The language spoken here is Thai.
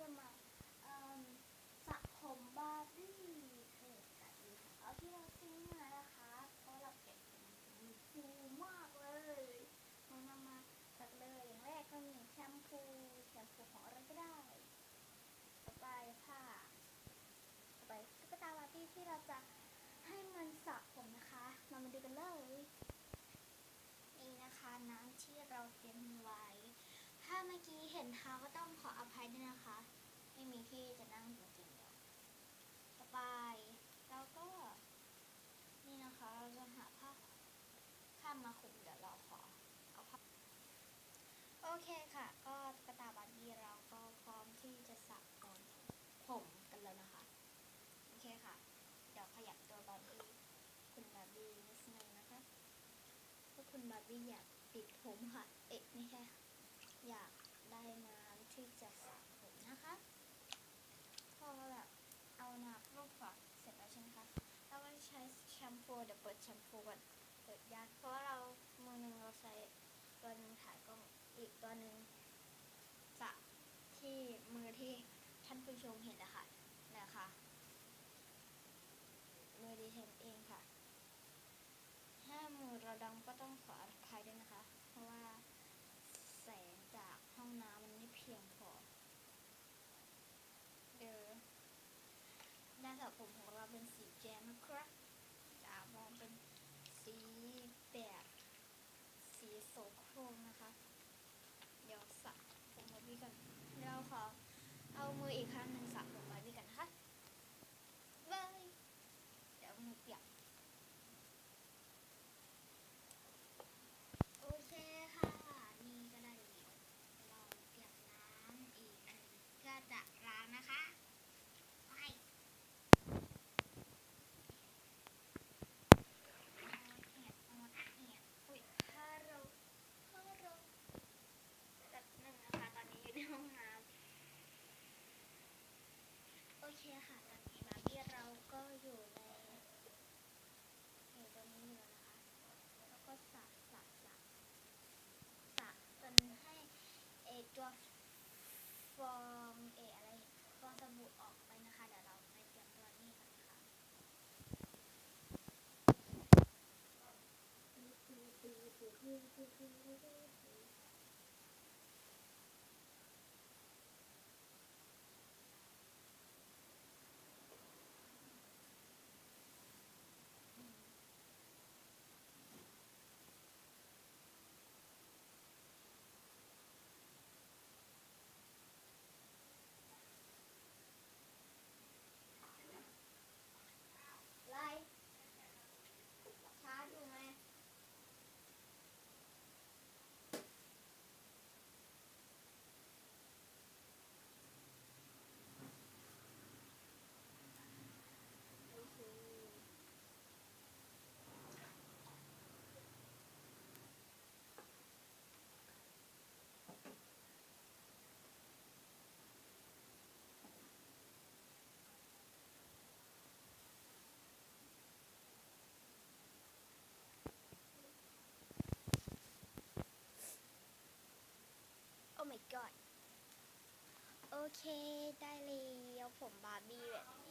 จะมาสระผมบาร์บี้เออสวัสดีค่ะเอาที่เราซื้อมานะคะ เพราะเราเก็บมันฟูมากเลยเรานำมาตัดเลยอย่างแรกก็มีแชมพูแชมพูของอะไรก็ได้ต่อไปค่ะต่อไปตุ๊กตาบาร์บี้ที่เราจะให้มันสระผมนะคะเรามาดูกันเลยนี่นะคะน้ำที่เราเตรียมไว้ ถ้าเมื่อกี้เห็นเท้าก็ต้องขออภัยด้วยนะคะ ไม่มีที่จะนั่งจริงๆเดี๋ยวต่อไปเราก็ นี่นะคะเราจะหาผ้าข้ามมาคลุมเดี๋ยวเราขอเอาผ้าโอเคค่ะ ก็ตุ๊กตาบาร์บี้เราก็พร้อมที่จะสระก่อนผมกันแล้วนะคะ โอเคค่ะ เดี๋ยวขยับตัวบาร์บี้คุณบาร์บี้นิดนึงนะคะเพราะคุณบาร์บี้อยากติดผมค่ะ เอ๊ะไม่ใช่อยาก ที่จะสระผมนะคะ พอแบบเอาน้ำลูกฝักเสร็จแล้วใช่ไหมคะเราก็ใช้แชมพูเดี๋ยวเปิดแชมพูก่อนเปิดยากเพราะเรามือหนึ่งเราใช้ตัวหนึ่งถ่ายกล้องอีกตัวหนึ่งสระที่มือที่ท่านผู้ชมเห็นนะคะนะคะมือดิฉันเองค่ะ ถ้ามือเราดำก็ต้องขออภัยด้วยนะคะ เพราะว่าแสงจากห้องน้ำมันไม่เพียงพอ เดี๋ยวด้านสระ ผมของเราเป็นสีแจมนะครับจะมองเป็นสีแบบสีโสโครกนะคะ เดี๋ยวสระผมมาพี่กันเดี๋ยวเราขอเอามืออีกข้างหนึ่งสระผมบาร์บี้กันนะคะบายเดี๋ยวมือเปียก โอเคค่ะ นี่ก็ได้แล้วเราเปียกน้ำอีกอันหนึ่งเพื่อจะล้างนะคะไปเอาแหบเอาแหบอุ๊ยฮัลโหลฮัลโหลแป๊บหนึงนะคะ ตอนนี้อยู่ในห้องน้ำโอเคค่ะ ตอนนี้บาร์บี้เราก็อยู่ในอยู่ตรงนี้อยู่แล้วนะคะ แล้วก็สระสระสระสระจนให้เออ ตัวฟองเออะไรฟองสบู่ออกไปนะคะ เดี๋ยวเราไปเตรียมตัวนี้กันค่ะไเคได้เลยผมบาร์บี้แบบ